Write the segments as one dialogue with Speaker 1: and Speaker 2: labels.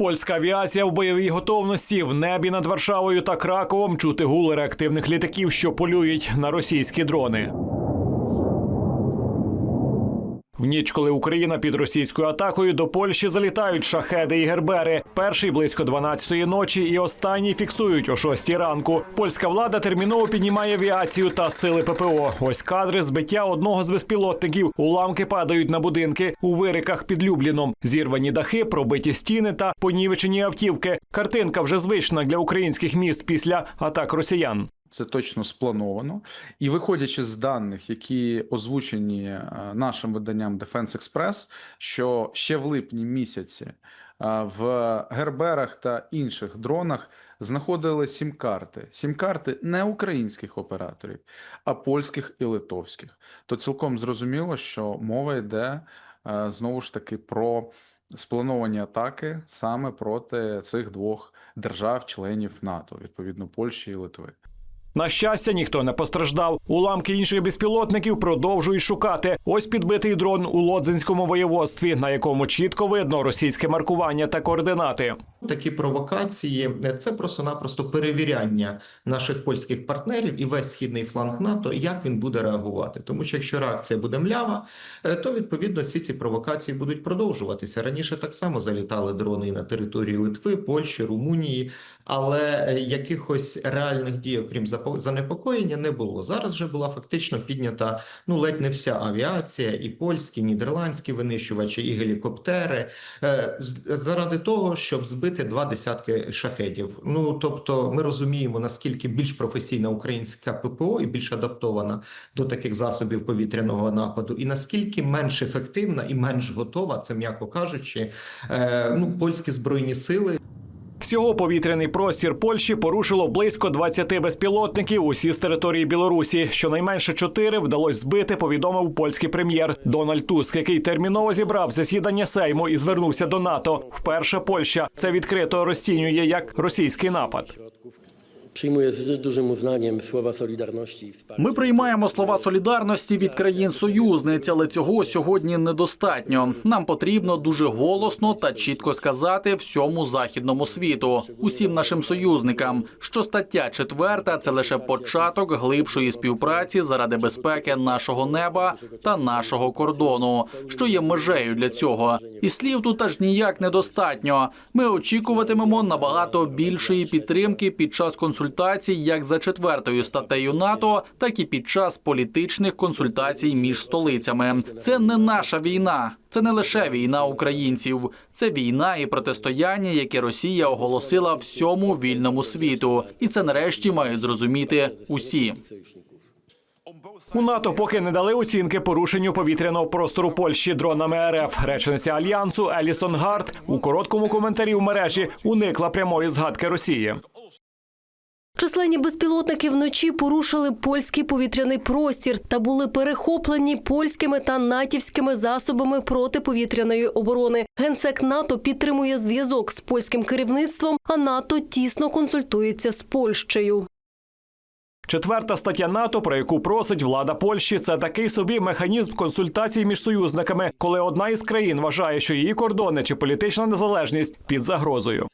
Speaker 1: Польська авіація в бойовій готовності в небі над Варшавою та Краковом чути гули реактивних літаків, що полюють на російські дрони. В ніч, коли Україна під російською атакою до Польщі залітають шахеди і гербери. Перший близько 12-ї ночі і останній фіксують о 6 ранку. Польська влада терміново піднімає авіацію та сили ППО. Ось кадри збиття одного з безпілотників. Уламки падають на будинки у вириках під Любліном. Зірвані дахи, пробиті стіни та понівечені автівки. Картинка вже звична для українських міст після атак росіян.
Speaker 2: Це точно сплановано. І виходячи з даних, які озвучені е, нашим виданням Defense Express, що ще в липні місяці е, в герберах та інших дронах знаходили сім-карти. Сім-карти не українських операторів, а польських і литовських. То цілком зрозуміло, що мова йде е, знову ж таки про сплановані атаки саме проти цих двох держав-членів НАТО, відповідно Польщі і Литви.
Speaker 1: На щастя, ніхто не постраждав. Уламки інших безпілотників продовжують шукати. Ось підбитий дрон у Лодзинському воєводстві, на якому чітко видно російське маркування та координати.
Speaker 3: Такі провокації це просто-напросто перевіряння наших польських партнерів і весь східний фланг НАТО, як він буде реагувати. Тому що якщо реакція буде млява, е, то відповідно всі ці провокації будуть продовжуватися. Раніше так само залітали дрони і на території Литви, Польщі, Румунії, але е, якихось реальних дій, окрім занепокоєння, не було. Зараз вже була фактично піднята ну ледь не вся авіація, і польські, і нідерландські винищувачі, і гелікоптери е, заради того, щоб збити два десятки шахедів. Ну тобто, ми розуміємо наскільки більш професійна українська ППО і більш адаптована до таких засобів повітряного нападу, і наскільки менш ефективна і менш готова, це м'яко кажучи, е, ну польські збройні сили.
Speaker 1: Всього повітряний простір Польщі порушило близько 20 безпілотників усі з території Білорусі. Щонайменше чотири вдалося збити, повідомив польський прем'єр Дональд Туск, який терміново зібрав засідання Сейму і звернувся до НАТО. Вперше Польща це відкрито розцінює як російський напад.
Speaker 4: Dużym uznaniem słowa Solidarności i wsparcia.
Speaker 5: Ми приймаємо слова солідарності від країн союзниць, але цього сьогодні недостатньо. Нам потрібно дуже голосно та чітко сказати всьому західному світу, усім нашим союзникам, що стаття четверта це лише початок глибшої співпраці заради безпеки нашого неба та нашого кордону, що є межею для цього. І слів тут аж ніяк недостатньо. Ми очікуватимемо набагато більшої підтримки під час консультацій, як за четвертою статтею НАТО, так і під час політичних консультацій між столицями. Це не наша війна, це не лише війна українців, це війна і протистояння, яке Росія оголосила всьому вільному світу, і це нарешті мають зрозуміти усі.
Speaker 1: У НАТО поки не дали оцінки порушенню повітряного простору Польщі дронами РФ. Речниця альянсу Елісон Гарт у короткому коментарі в мережі уникла прямої згадки Росії.
Speaker 6: Численні безпілотники вночі порушили польський повітряний простір та були перехоплені польськими та натівськими засобами протиповітряної оборони. Генсек НАТО підтримує зв'язок з польським керівництвом, а НАТО тісно консультується з Польщею.
Speaker 1: Четверта стаття НАТО, про яку просить влада Польщі, це такий собі механізм консультацій між союзниками, коли одна із країн вважає, що її кордони чи політична незалежність під загрозою.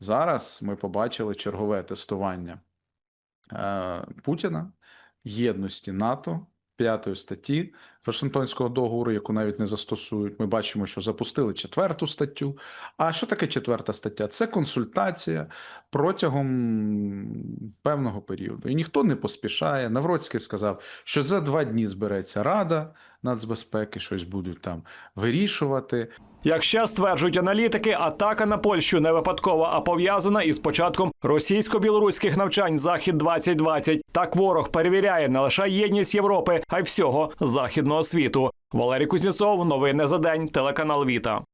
Speaker 2: Зараз ми побачили чергове тестування е, Путіна, єдності НАТО, п'ятої статті Вашингтонського договору, яку навіть не застосують. Ми бачимо, що запустили четверту статтю. А що таке четверта стаття? Це консультація протягом певного періоду. І ніхто не поспішає. Навроцький сказав, що за два дні збереться Рада нацбезпеки, щось будуть там вирішувати.
Speaker 1: Як ще стверджують аналітики, атака на Польщу не випадкова, а пов'язана із початком російсько-білоруських навчань Захід 2020 Так ворог перевіряє не лише єдність Європи, а й всього західного світу. Валерій Кузнєцов, новини за день, телеканал Віта.